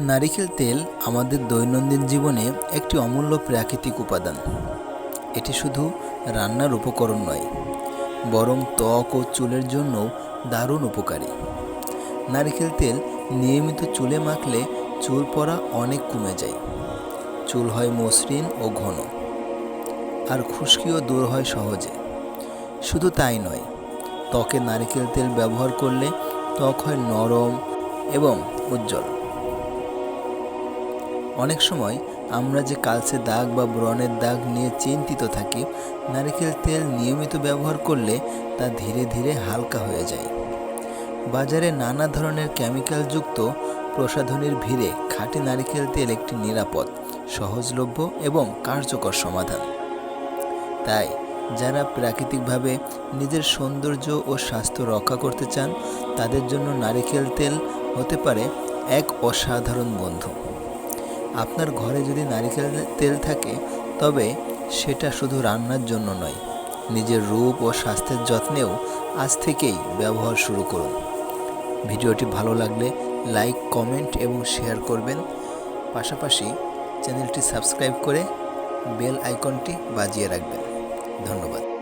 নারিকেল তেল আমাদের দৈনন্দিন জীবনে একটি অমূল্য প্রাকৃতিক উপাদান। এটি শুধু রান্নার উপকরণ নয়, বরং ত্বক ও চুলের জন্যও দারুণ উপকারী। নারিকেল তেল নিয়মিত চুলে মাখলে চুল পড়া অনেক কমে যায়। চুল হয় মসৃণ ও ঘন, আর খুশকিও দূর হয় সহজে। শুধু তাই নয়, ত্বকে নারিকেল তেল ব্যবহার করলে ত্বক হয় নরম এবং উজ্জ্বল। অনেক সময় আমরা যে কালচে দাগ বা ব্রণের দাগ নিয়ে চিন্তিত থাকি, নারকেল তেল নিয়মিত ব্যবহার করলে তা ধীরে ধীরে হালকা হয়ে যায়। বাজারে নানা ধরনের কেমিক্যালযুক্ত প্রসাধনীর ভিড়ে খাঁটি নারকেল তেল একটি নিরাপদ, সহজলভ্য এবং কার্যকর সমাধান। তাই, যারা প্রাকৃতিকভাবে নিজের সৌন্দর্য ও স্বাস্থ্য রক্ষা করতে চান, তাদের জন্য নারিকেল তেল হতে পারে এক অসাধারণ বন্ধু। আপনার ঘরে যদি নারিকেল তেল থাকে, তবে সেটা শুধু রান্নার জন্য নয়, নিজের রূপ ও স্বাস্থ্যের যত্নেও আজ থেকেই ব্যবহার শুরু করুন। ভিডিওটি ভালো লাগলে লাইক, কমেন্ট এবং শেয়ার করবেন। পাশাপাশি চ্যানেলটি সাবস্ক্রাইব করে বেল আইকনটি বাজিয়ে রাখবেন। ধন্যবাদ।